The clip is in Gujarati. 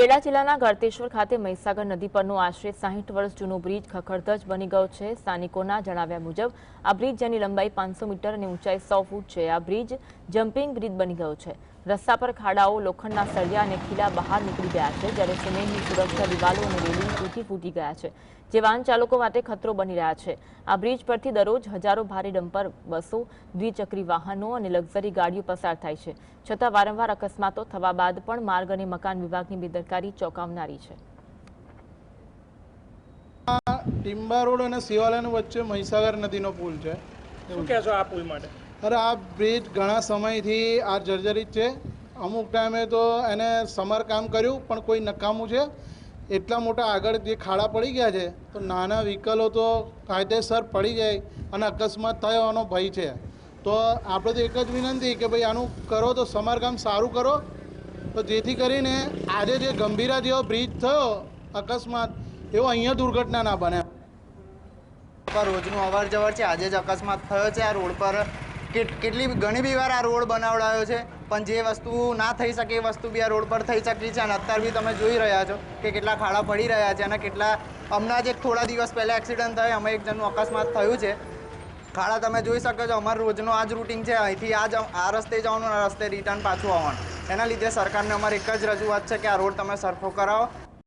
ખેડા જિલ્લાના ગળતેશ્વર ખાતે મહીસાગર નદી પરનો આશરે સાહીઠ વર્ષ જૂનો બ્રિજ ખખડધજ બની ગયો છે. સ્થાનિકોના જણાવ્યા મુજબ, આ બ્રિજ જેની લંબાઈ પાંચસો મીટર અને ઊંચાઈ સો ફૂટ છે. આ બ્રિજ જમ્પિંગ બ્રિજ બની ગયો છે. રસ્તા પર ખાડાઓ લોખંડના સળિયા અને ખીલા બહાર નીકળી ગયા છે જ્યારે સિમેન્ટની સુરક્ષા દિવાલો અને રેલિંગ તૂટી ફૂટી ગયા છે જે વાહન ચાલકો માટે ખતરો બની રહ્યા છે. આ બ્રિજ પરથી દરરોજ હજારો ભારે ડમ્પર બસો દ્વિચક્રી વાહનો અને લક્ઝરી ગાડીઓ પસાર થાય છે. છતાં વારંવાર અકસ્માતો થવા બાદ પણ માર્ગ અને મકાન વિભાગની બેદરકારી ચોંકાવનારી છે. ટિમ્બા રોડ અને શિવાલયની વચ્ચે મહીસાગર નદીનો પુલ છે. શું કહેશો આ પુલ માટે? અરે આ બ્રિજ ઘણા સમયથી આ જર્જરિત છે. અમુક ટાઈમે તો એને સમારકામ કર્યું, પણ કોઈ નકામું છે. એટલા મોટા આગળ જે ખાડા પડી ગયા છે, તો નાના વ્હીકલો તો કાયદેસર પડી જાય અને અકસ્માત થવાનો ભય છે. તો આપણે તો એક જ વિનંતી કે ભાઈ આનું કરો તો સમારકામ સારું કરો. તો જેથી કરીને આજે જે ગંભીરા જેવો બ્રિજ થયો, અકસ્માત, એવો અહીંયા દુર્ઘટના ના બને. રોજનું અવર જવર છે, આજે જ અકસ્માત થયો છે, આ રોડ પર કેટલી ઘણી બી વાર આ રોડ બનાવડાયો છે, પણ જે વસ્તુ ના થઈ શકે એ વસ્તુ બી આ રોડ પર થઈ શકી છે અને અત્યારે બી તમે જોઈ રહ્યા છો કે કેટલા ખાડા પડી રહ્યા છે અને કેટલા, હમણાં જ એક થોડા દિવસ પહેલાં એક્સિડન્ટ થયો અમે એક જણનું અકસ્માત થયું છે. ખાડા તમે જોઈ શકો છો, અમારું રોજનો આ જ રૂટિન છે, અહીંથી આ જ આ રસ્તે જવાનું આ રસ્તે રિટર્ન પાછું આવવાનું. એના લીધે સરકારને અમારી એક જ રજૂઆત છે કે આ રોડ તમે સરખો કરાવો.